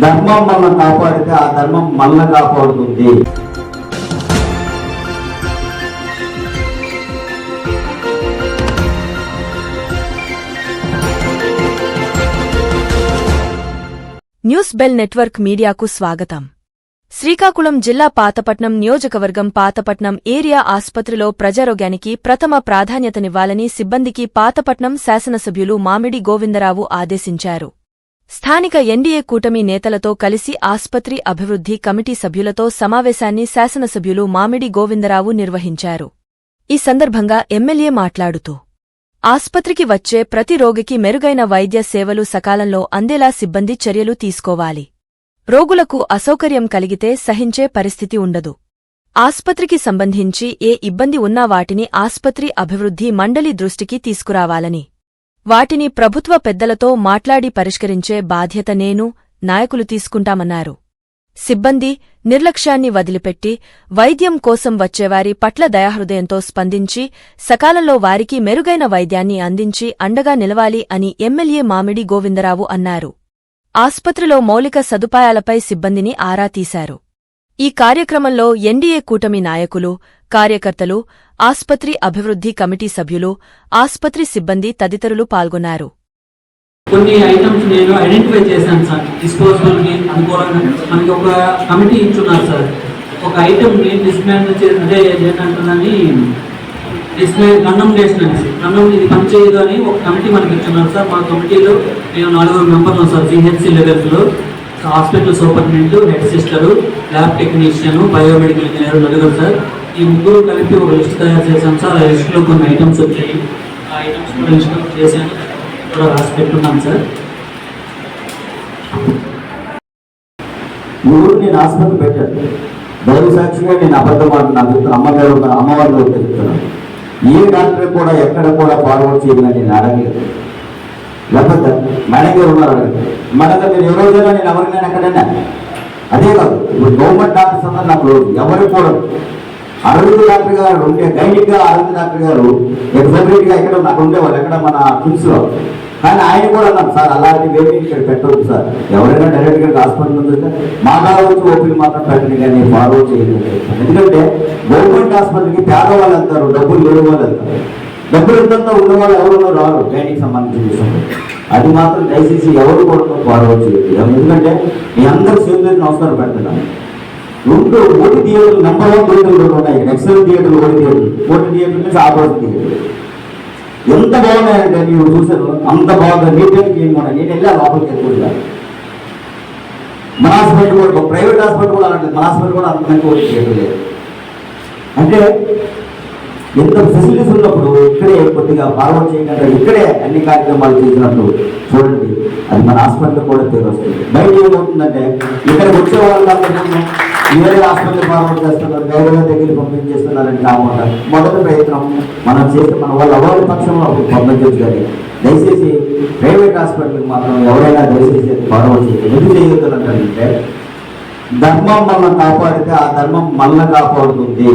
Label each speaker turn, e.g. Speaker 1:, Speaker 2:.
Speaker 1: ధర్మం మన కాపాడితే ఆ ధర్మం మనల్ని కాపాడుతుంది.
Speaker 2: న్యూస్ బెల్ నెట్వర్క్ మీడియాకు స్వాగతం. శ్రీకాకుళం జిల్లా పాతపట్నం నియోజకవర్గం పాతపట్నం ఏరియా ఆస్పత్రిలో ప్రజారోగ్యానికి ప్రథమ ప్రాధాన్యతనివ్వాలని సిబ్బందికి పాతపట్నం శాసనసభ్యులు మామిడి గోవిందరావు ఆదేశించారు. స్థానిక ఎన్డీఏ కూటమి నేతలతో కలిసి ఆస్పత్రి అభివృద్ధి కమిటీ సభ్యులతో సమావేశాన్ని శాసనసభ్యులు మామిడి గోవిందరావు నిర్వహించారు. ఈ సందర్భంగా ఎమ్మెల్యే మాట్లాడుతూ ఆస్పత్రికి వచ్చే ప్రతి రోగికి మెరుగైన వైద్య సేవలు సకాలంలో అందేలా సిబ్బంది చర్యలు తీసుకోవాలి. రోగులకు అసౌకర్యం కలిగితే సహించే పరిస్థితి ఉండదు. ఆస్పత్రికి సంబంధించి ఏ ఇబ్బంది ఉన్నా వాటిని ఆస్పత్రి అభివృద్ధి మండలి దృష్టికి తీసుకురావాలని. వాటిని ప్రభుత్వ పెద్దలతో మాట్లాడి పరిష్కరించే బాధ్యత నేను నాయకులు తీసుకుంటామన్నారు. సిబ్బంది నిర్లక్ష్యాన్ని వదిలిపెట్టి వైద్యం కోసం వచ్చేవారి పట్ల దయాహృదయంతో స్పందించి సకాలంలో వారికి మెరుగైన వైద్యాన్ని అందించి అండగా నిలవాలి అని ఎమ్మెల్యే మామిడి గోవిందరావు అన్నారు. ఆస్పత్రిలో మౌలిక సదుపాయాలపై సిబ్బందిని ఆరా తీశారు. ఈ కార్యక్రమంలో ఎన్డీఏ కూటమి నాయకులు కార్యకర్తలు ఆస్పత్రి అభివృద్ధి కమిటీ సభ్యులు ఆస్పత్రి సిబ్బంది తదితరులు పాల్గొన్నారు.
Speaker 3: కొన్ని ఐటమ్స్ నేను ఐడెంటిఫై చేశాను సార్. డిస్పోజబుల్కి అనుకూలంగా మనకి ఒక కమిటీ ఇచ్చున్నారు సార్. ఒక ఐటమ్ని డిస్మాండ్ చేసి అదే ఏంటంటుందని డిస్మే గన్నం చేసిన కన్నం ఇది పనిచేయదు అని ఒక కమిటీ మనకి ఇచ్చున్నారు సార్. మా కమిటీలో మేము నాలుగు మెంబర్లు సార్ సిహెచ్సి లెవెల్స్లో. Hospital superintendent head sister lab technician biomedical engineer నలుగురు సార్. ఈ ముగ్గురు కలిపి ఒక లిస్ట్ తయారు చేశాం సార్. ఆ లిస్టులో కొన్ని ఐటమ్స్ వచ్చాయి. ఆ ఐటమ్స్ కూడా లిస్ట్ చేశాను. కూడా రాసి పెట్టున్నాం సార్.
Speaker 1: ముగ్గురు నేను ఆసుపత్రి పెట్టాను. దైవ సాక్షిగా నేను అబద్ధం నాకు అమ్మగారు అమ్మవారి చెప్తున్నాను ఏ డాక్టర్ కూడా ఎక్కడ కూడా ఫార్వర్డ్ చేయమని నేను అడగలేదు. లేకపోతే మేనేజర్ ఉన్నారు అడగలేదు మేడం గారు నేను ఏ రోజైనా నేను ఎవరికైనా ఎక్కడైనా అదే కాదు ఇప్పుడు గవర్నమెంట్ డాక్టర్స్ అందరూ నాకు ఎవరు కూడా. అరవింద్ డాక్టర్ గారు ఉండే గైనిక్గా అరవింద్ డాక్టర్ గారు ఎగ్జామినేట్గా ఎక్కడ నాకు ఉండేవాళ్ళు ఎక్కడ మన కిమ్స్లో. కానీ ఆయన కూడా అన్నారు సార్ అలాంటి వేరే ఇక్కడ పెట్టవద్దు సార్. ఎవరైనా డైరెక్ట్గా హాస్పిటల్ ఉందంటే మా కావచ్చు వచ్చి ఓపీలు మాత్రం పెట్టండి కానీ ఫాలో చేయలేదు. ఎందుకంటే గవర్నమెంట్ హాస్పిటల్కి పేదవాళ్ళు వెళ్తారు డబ్బులు లేని వాళ్ళు వెళ్తారు. డబ్బులు ఎంత ఉన్న వాళ్ళు ఎవరు రారు గైడ్కి సంబంధించిన విషయంలో అది మాత్రం దయచేసి ఎవరు కూడా ఫార్వర్డ్ చేయలేదు ఎందుకంటే మీ అందరూ సేవలు అవసరం పెడుతున్నాను రెండు ఓటి థియేటర్ నెంబర్ వన్ థియేటర్లు ఉన్నాయి excel theatre OT theatre. OT theatre నుంచి ఆపోజిట్ థియేటర్. ఎంత బాగున్నాయంటే ನೀವು చూసారు అంత బాగుంది. నీట్ అండ్ క్లీన్ ఉన్నాయి నేను వెళ్ళా లోపలికి ఎక్కువగా మన హాస్పిటల్ కూడా ప్రైవేట్ హాస్పిటల్ కూడా అలాంటి మన హాస్పిటల్ కూడా అంత మంచి ఓటి థియేటర్ లేదు. అంటే ఎంత ఫెసిలిటీస్ ఉన్నప్పుడు ఫార్వర్డ్ చేయకుండా ఇక్కడే అన్ని కార్యక్రమాలు చేసినట్టు చూడండి. అది మన హాస్పిటల్ కూడా పేరు వస్తుంది. బయట ఏమవుతుందంటే ఇక్కడికి వచ్చే వాళ్ళు వేరే హాస్పిటల్ ఫార్వర్డ్ చేస్తున్నారు వేరే దగ్గరికి పంపించేస్తున్నారని కాకుండా మొదటి ప్రయత్నం మనం చేస్తే మన వాళ్ళు ఎవరి పక్షంలో పంపించవచ్చు కానీ దయచేసి ప్రైవేట్ హాస్పిటల్కి మాత్రం ఎవరైనా దయచేసి ఫార్వర్డ్ చేయాలి ఎందుకు చేయొద్దు అంటే ధర్మం మనల్ని కాపాడితే ఆ ధర్మం మనల్ని కాపాడుతుంది.